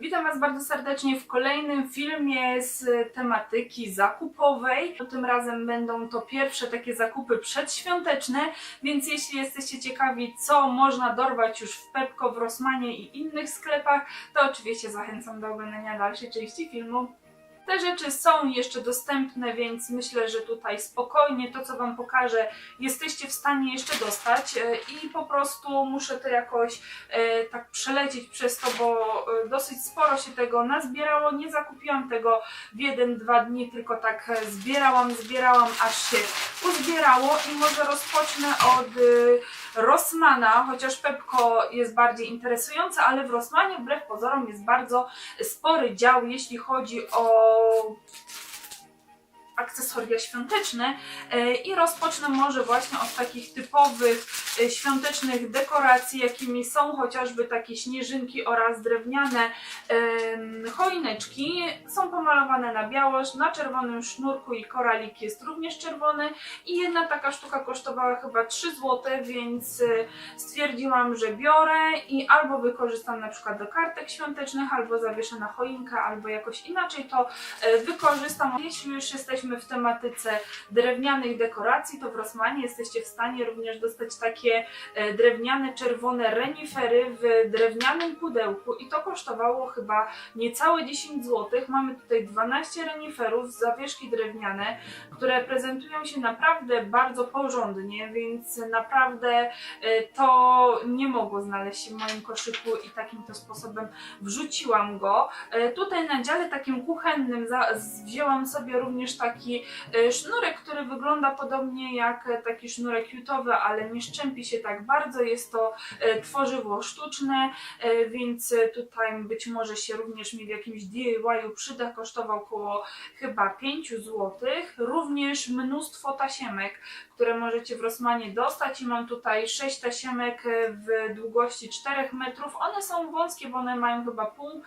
Witam Was bardzo serdecznie w kolejnym filmie z tematyki zakupowej. Tym razem będą to pierwsze takie zakupy przedświąteczne, więc jeśli jesteście ciekawi, co można dorwać już w Pepko, w Rossmanie i innych sklepach, to oczywiście zachęcam do oglądania dalszej części filmu. Te rzeczy są jeszcze dostępne, więc myślę, że tutaj spokojnie to, co Wam pokażę, jesteście w stanie jeszcze dostać e, i po prostu muszę to jakoś e, tak przelecieć przez to, bo e, dosyć sporo się tego nazbierało. Nie zakupiłam tego w jeden, dwa dni, tylko tak zbierałam, zbierałam, aż się uzbierało i może rozpocznę od Rossmana, chociaż Pepko jest bardziej interesujące, ale w Rossmanie wbrew pozorom jest bardzo spory dział, jeśli chodzi o akcesoria świąteczne. E, i rozpocznę może właśnie od takich typowych świątecznych dekoracji, jakimi są chociażby takie śnieżynki oraz drewniane choineczki. Są pomalowane na biało, na czerwonym sznurku i koralik jest również czerwony i jedna taka sztuka kosztowała chyba 3 zł, więc e, stwierdziłam, że biorę i albo wykorzystam na przykład do kartek świątecznych, albo zawieszę na choinkę, albo jakoś inaczej to e, wykorzystam. Jeśli już jesteśmy w tematyce drewnianych dekoracji, to w Rossmanie jesteście w stanie również dostać takie e, drewniane, czerwone renifery w drewnianym pudełku i to kosztowało chyba niecałe 10 zł. Mamy tutaj 12 reniferów, zawieszki drewniane, które prezentują się naprawdę bardzo porządnie, więc naprawdę e, to nie mogło znaleźć się w moim koszyku i takim to sposobem wrzuciłam go. E, Tutaj na dziale takim kuchennym wzięłam sobie również taki sznurek, który wygląda podobnie jak taki sznurek jutowy, ale nie szczępi się tak bardzo. Jest to e, tworzywo sztuczne, e, więc e, tutaj być może się również mi w jakimś DIY-u przyda. Kosztował około chyba 5 zł. Również mnóstwo tasiemek, które możecie w Rossmanie dostać i mam tutaj 6 tasiemek w długości 4 metrów. One są wąskie, bo one mają chyba pół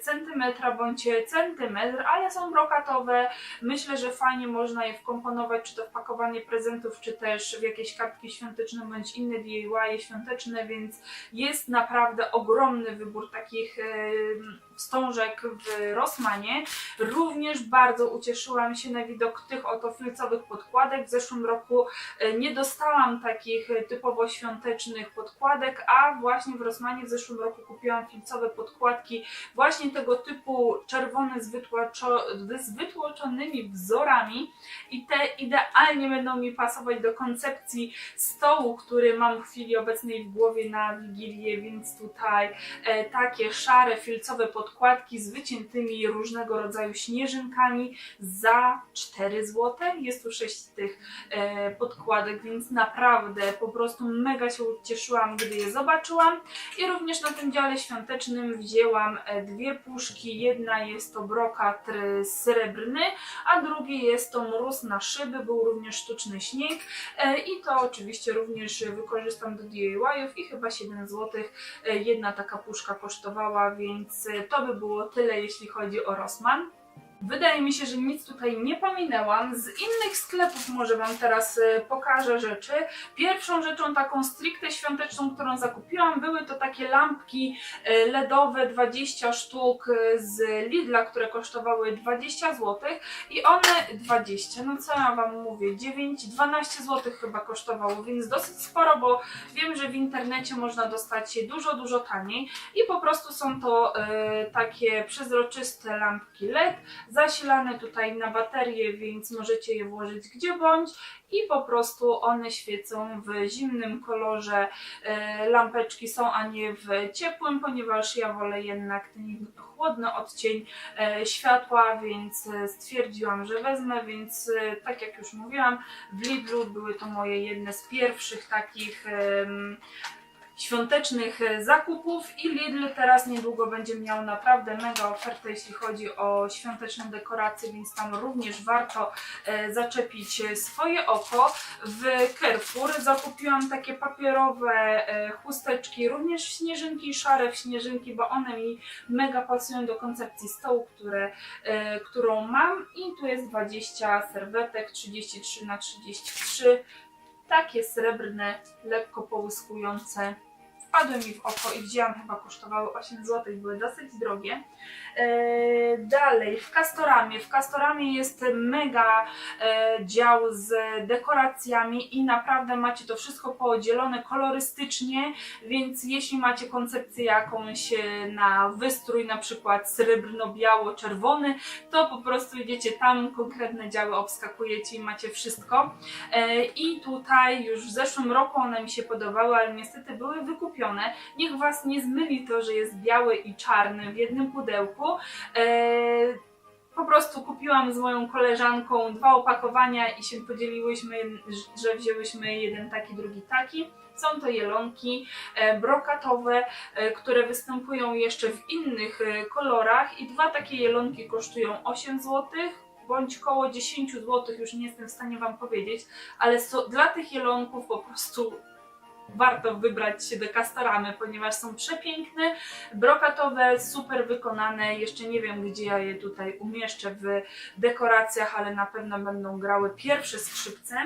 centymetra bądź centymetr, ale są brokatowe. Myślę, że fajnie można je wkomponować, czy to w pakowanie prezentów, czy też w jakieś kartki świąteczne, bądź inne DIY świąteczne, więc jest naprawdę ogromny wybór takich wstążek w Rossmanie. Również bardzo ucieszyłam się na widok tych oto filcowych podkładek. W zeszłym roku e, nie dostałam takich e, typowo świątecznych podkładek, a właśnie w Rossmanie w zeszłym roku kupiłam filcowe podkładki właśnie tego typu czerwone z, wytłaczo, z wytłoczonymi wzorami i te idealnie będą mi pasować do koncepcji stołu, który mam w chwili obecnej w głowie na Wigilię, więc tutaj e, takie szare filcowe podkładki z wyciętymi różnego rodzaju śnieżynkami za 4 zł. Jest tu 6 tych e, podkładek, więc naprawdę po prostu mega się ucieszyłam, gdy je zobaczyłam. I również na tym dziale świątecznym wzięłam e, dwie puszki. Jedna jest to brokat e, srebrny, a drugi jest to mróz na szyby, był również sztuczny śnieg. I to oczywiście również wykorzystam do DIY-ów i chyba 7 zł jedna taka puszka kosztowała, więc to by było tyle, jeśli chodzi o Rossmann. Wydaje mi się, że nic tutaj nie pominęłam. Z innych sklepów może Wam teraz e, pokażę rzeczy. Pierwszą rzeczą taką stricte świąteczną, którą zakupiłam, były to takie lampki e, LEDowe 20 sztuk e, z Lidla, które kosztowały 20 zł i one 20, no co ja Wam mówię, 9, 12 zł chyba kosztowało, więc dosyć sporo, bo wiem, że w internecie można dostać je dużo, dużo taniej i po prostu są to e, takie przezroczyste lampki LED, zasilane tutaj na baterię, więc możecie je włożyć gdzie bądź i po prostu one świecą w zimnym kolorze. E, Lampeczki są, a nie w ciepłym, ponieważ ja wolę jednak ten chłodny odcień e, światła, więc e, stwierdziłam, że wezmę, więc tak jak już mówiłam, w Lidlu były to moje jedne z pierwszych takich świątecznych e, zakupów i Lidl teraz niedługo będzie miał naprawdę mega ofertę, jeśli chodzi o świąteczne dekoracje, więc tam również warto e, zaczepić e, swoje oko. W Carrefour zakupiłam takie papierowe chusteczki, również w śnieżynki, szare w śnieżynki, bo one mi mega pasują do koncepcji stołu, które, którą mam i tu jest 20 serwetek, 33 na 33 takie srebrne, lekko połyskujące wpadły mi w oko i wzięłam, chyba kosztowały 8 zł, były dosyć drogie. E, dalej, w Castoramie. W Castoramie jest mega e, dział z dekoracjami i naprawdę macie to wszystko podzielone kolorystycznie, więc jeśli macie koncepcję jakąś e, na wystrój, na przykład srebrno-biało-czerwony, to po prostu idziecie tam, konkretne działy obskakujecie i macie wszystko. I tutaj już w zeszłym roku one mi się podobały, ale niestety były wykupione. Niech Was nie zmyli to, że jest biały i czarny w jednym pudełku. E, po prostu kupiłam z moją koleżanką dwa opakowania i się podzieliłyśmy, że wzięłyśmy jeden taki, drugi taki. Są to jelonki e, brokatowe, e, które występują jeszcze w innych kolorach i dwa takie jelonki kosztują 8 zł bądź koło 10 zł, już nie jestem w stanie Wam powiedzieć, ale so, dla tych jelonków po prostu warto wybrać się do Castoramy, ponieważ są przepiękne, brokatowe, super wykonane. Jeszcze nie wiem, gdzie ja je tutaj umieszczę w dekoracjach, ale na pewno będą grały pierwsze skrzypce.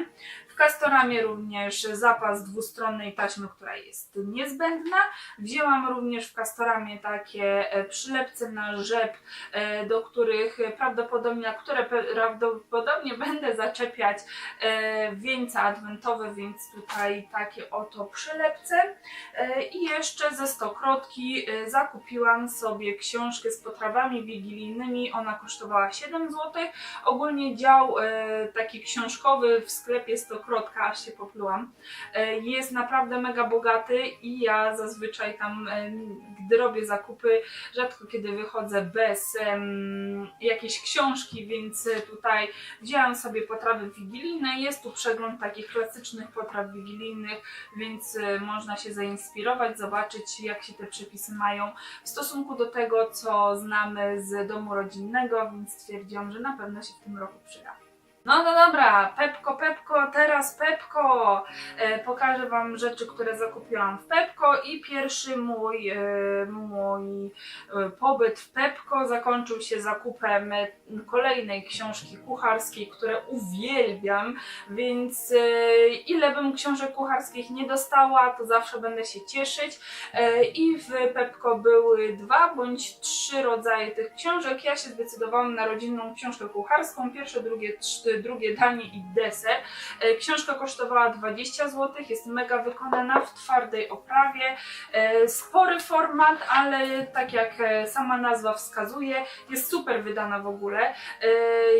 W Castoramie również zapas dwustronnej taśmy, która jest niezbędna. Wzięłam również w Castoramie takie e, przylepce na rzep, e, do których prawdopodobnie, które prawdopodobnie będę zaczepiać e, wieńce adwentowe, więc tutaj takie oto przylepce. E, I jeszcze ze stokrotki e, zakupiłam sobie książkę z potrawami wigilijnymi. Ona kosztowała 7 zł. Ogólnie dział e, taki książkowy w sklepie Stokrotka, aż się poplułam, jest naprawdę mega bogaty i ja zazwyczaj tam, gdy robię zakupy, rzadko kiedy wychodzę bez jakiejś książki, więc tutaj wzięłam sobie potrawy wigilijne. Jest tu przegląd takich klasycznych potraw wigilijnych, więc e, można się zainspirować, zobaczyć jak się te przepisy mają w stosunku do tego, co znamy z domu rodzinnego, więc stwierdziłam, że na pewno się w tym roku przyda. No to dobra, Pepko, Pepko, teraz Pepko. E, pokażę Wam rzeczy, które zakupiłam w Pepko i pierwszy mój, e, mój e, pobyt w Pepko zakończył się zakupem e, kolejnej książki kucharskiej, które uwielbiam, więc e, ile bym książek kucharskich nie dostała, to zawsze będę się cieszyć. E, I w Pepko były dwa bądź trzy rodzaje tych książek. Ja się zdecydowałam na rodzinną książkę kucharską, pierwsze, drugie, trzy, drugie danie i deser. E, Książka kosztowała 20 zł, jest mega wykonana w twardej oprawie. E, Spory format, ale tak jak e, sama nazwa wskazuje, jest super wydana w ogóle.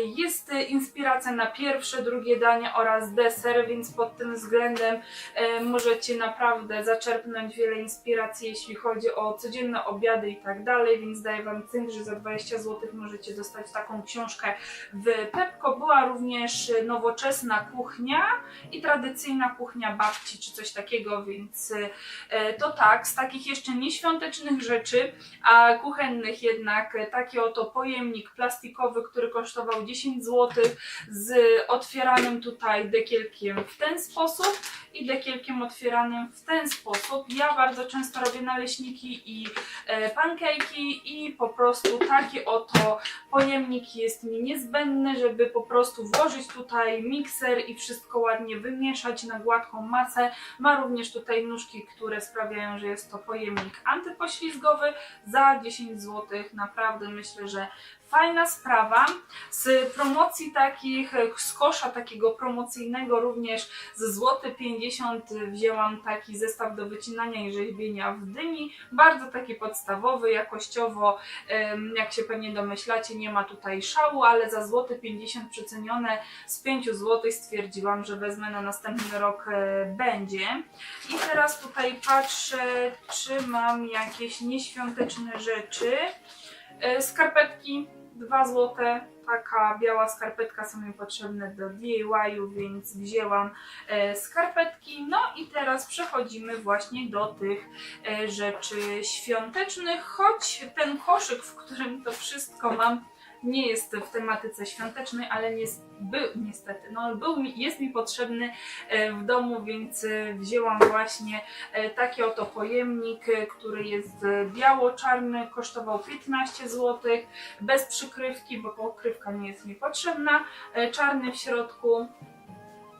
Jest inspiracja na pierwsze, drugie danie oraz deser, więc pod tym względem możecie naprawdę zaczerpnąć wiele inspiracji, jeśli chodzi o codzienne obiady i tak dalej, więc daję Wam cynk, że za 20 zł możecie dostać taką książkę w Pepko. Była również nowoczesna kuchnia i tradycyjna kuchnia babci, czy coś takiego, więc e, to tak, z takich jeszcze nieświątecznych rzeczy, a kuchennych jednak e, taki oto pojemnik plastikowy, który kosztował 10 zł z otwieranym tutaj dekielkiem w ten sposób i dekielkiem otwieranym w ten sposób. Ja bardzo często robię naleśniki i e, pankejki i po prostu taki oto pojemnik jest mi niezbędny, żeby po prostu włożyć tutaj mikser i wszystko ładnie wymieszać na gładką masę. Ma również tutaj nóżki, które sprawiają, że jest to pojemnik antypoślizgowy za 10 zł. Naprawdę myślę, że fajna sprawa. Z promocji takich, z kosza takiego promocyjnego również ze złoty 50 wzięłam taki zestaw do wycinania i rzeźbienia w dyni. Bardzo taki podstawowy, jakościowo, jak się pewnie domyślacie, nie ma tutaj szału, ale za złoty 50 przecenione z 5 zł stwierdziłam, że wezmę na następny rok e, będzie. I teraz tutaj patrzę, czy mam jakieś nieświąteczne rzeczy. E, Skarpetki 2 złote. Taka biała skarpetka są mi potrzebne do DIY-u, więc wzięłam e, skarpetki. No i teraz przechodzimy właśnie do tych e, rzeczy świątecznych, choć ten koszyk, w którym to wszystko mam, nie jest w tematyce świątecznej, ale nie był niestety, no był jest mi potrzebny e, w domu, więc e, wzięłam właśnie e, taki oto pojemnik, który jest biało-czarny, kosztował 15 zł, bez przykrywki, bo pokrywka nie jest mi potrzebna, czarny w środku.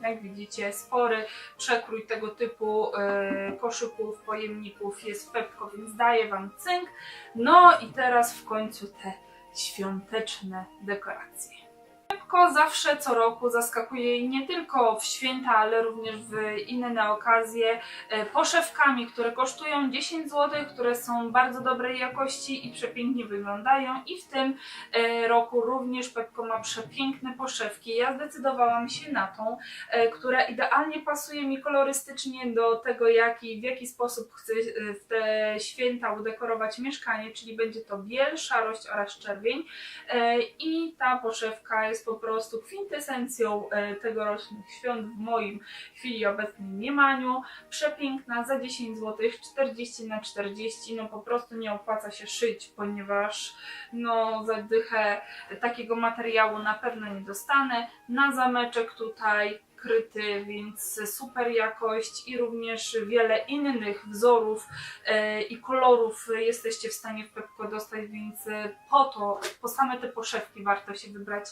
Jak widzicie, spory przekrój tego typu e, koszyków, pojemników jest w Pepko, więc daje Wam cynk. No i teraz w końcu te świąteczne dekoracje. Pepko zawsze co roku zaskakuje nie tylko w święta, ale również w inne okazje e, poszewkami, które kosztują 10 zł, które są bardzo dobrej jakości i przepięknie wyglądają. I w tym e, roku również Pepko ma przepiękne poszewki. Ja zdecydowałam się na tą, e, która idealnie pasuje mi kolorystycznie do tego, jaki, w jaki sposób chcę w te święta udekorować mieszkanie, czyli będzie to biel, szarość oraz czerwień. I ta poszewka jest po prostu kwintesencją e, tegorocznych świąt w moim chwili obecnej mniemaniu. Przepiękna, za 10 zł, 40 na 40, no po prostu nie opłaca się szyć, ponieważ no za dychę takiego materiału na pewno nie dostanę. Na zameczek tutaj kryty, więc super jakość i również wiele innych wzorów e, i kolorów jesteście w stanie w Pepko dostać, więc po to, po same te poszewki warto się wybrać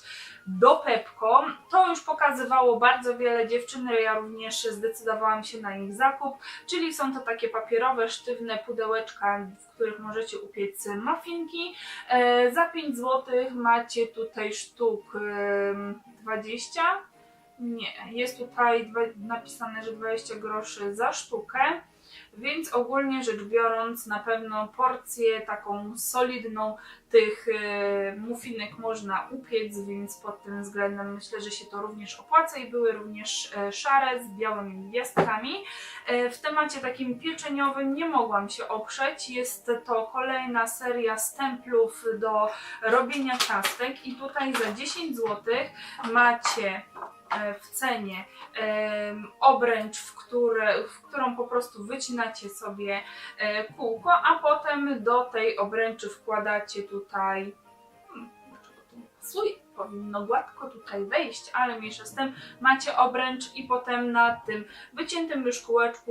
do Pepko. To już pokazywało bardzo wiele dziewczyn, ja również zdecydowałam się na ich zakup, czyli są to takie papierowe, sztywne pudełeczka, w których możecie upiec muffinki. E, za 5 zł macie tutaj sztuk em, 20. Nie, jest tutaj napisane, że 20 groszy za sztukę. Więc ogólnie rzecz biorąc, na pewno porcję taką solidną tych e, muffinek można upiec, więc pod tym względem myślę, że się to również opłaca i były również e, szare z białymi gwiazdkami. E, w temacie takim pieczeniowym nie mogłam się oprzeć. Jest to kolejna seria stemplów do robienia ciastek i tutaj za 10 zł macie w cenie obręcz, w, które, w którą po prostu wycinacie sobie e, kółko, a potem do tej obręczy wkładacie tutaj. Hmm, dlaczego to nie pasuje? Powinno gładko tutaj wejść, ale mniejsza z tym macie obręcz i potem na tym wyciętym już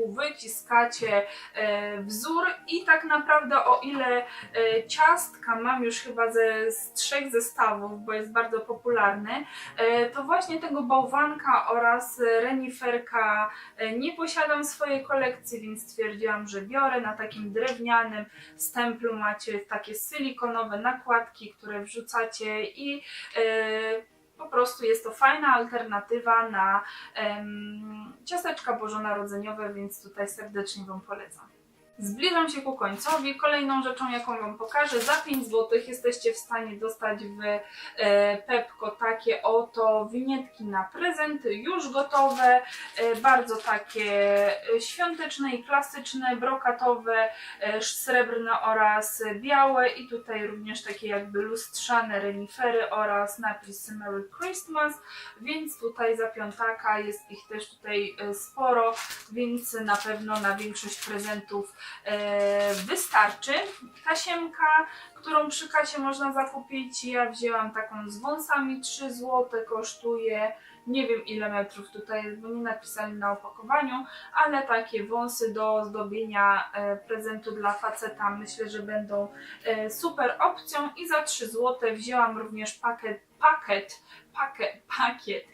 wyciskacie e, wzór i tak naprawdę o ile e, ciastka mam już chyba ze z trzech zestawów, bo jest bardzo popularny, e, to właśnie tego bałwanka oraz reniferka e, nie posiadam w swojej kolekcji, więc stwierdziłam, że biorę na takim drewnianym stemplu. Macie takie silikonowe nakładki, które wrzucacie i e, po prostu jest to fajna alternatywa na ciasteczka bożonarodzeniowe, więc tutaj serdecznie Wam polecam. Zbliżam się ku końcowi. Kolejną rzeczą, jaką Wam pokażę, za 5 zł jesteście w stanie dostać w e, Pepko takie oto winietki na prezenty, już gotowe, e, bardzo takie e, świąteczne i klasyczne, brokatowe, srebrne oraz białe. I tutaj również takie jakby lustrzane renifery oraz napis Merry Christmas, więc tutaj za piątaka jest ich też tutaj sporo, więc na pewno na większość prezentów wystarczy. Tasiemka, którą przy kasie można zakupić, ja wzięłam taką z wąsami, 3 zł kosztuje. Nie wiem ile metrów tutaj jest, bo nie napisali na opakowaniu, ale takie wąsy do zdobienia e, prezentu dla faceta myślę, że będą e, super opcją i za 3 zł wzięłam również pakiet, pakiet, pakiet, pakiet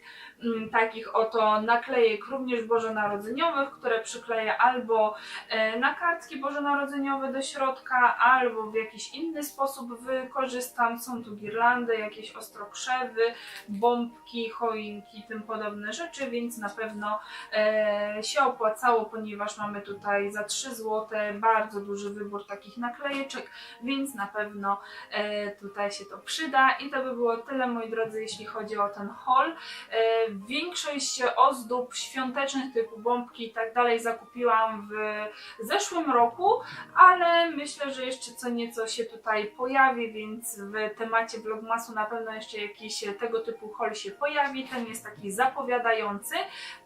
takich oto naklejek również bożonarodzeniowych, które przykleję albo e, na kartki bożonarodzeniowe do środka, albo w jakiś inny sposób wykorzystam. Są tu girlandy, jakieś ostrokrzewy, bombki, choinki tym podobne rzeczy, więc na pewno e, się opłacało, ponieważ mamy tutaj za 3 zł bardzo duży wybór takich naklejeczek, więc na pewno e, tutaj się to przyda. I to by było tyle, moi drodzy, jeśli chodzi o ten haul. Większość ozdób świątecznych typu bombki i tak dalej zakupiłam w zeszłym roku, ale myślę, że jeszcze co nieco się tutaj pojawi, więc w temacie vlogmasu na pewno jeszcze jakiś tego typu haul się pojawi. Ten jest taki zapowiadający,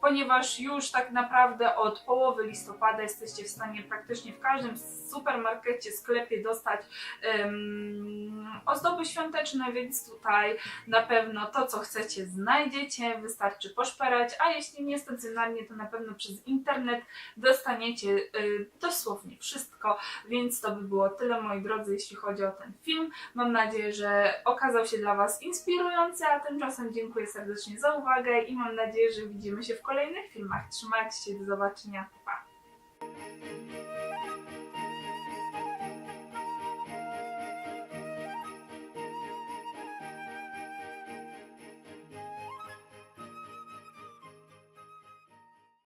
ponieważ już tak naprawdę od połowy listopada jesteście w stanie praktycznie w każdym supermarkecie, sklepie dostać em, ozdoby świąteczne, więc tutaj na pewno to, co chcecie, znajdziecie. Wystarczy poszperać, a jeśli nie stacjonarnie, to na pewno przez internet dostaniecie y, dosłownie wszystko, więc to by było tyle moi drodzy, jeśli chodzi o ten film. Mam nadzieję, że okazał się dla Was inspirujący, a tymczasem dziękuję serdecznie za uwagę i mam nadzieję, że widzimy się w kolejnych filmach. Trzymajcie się, do zobaczenia, pa!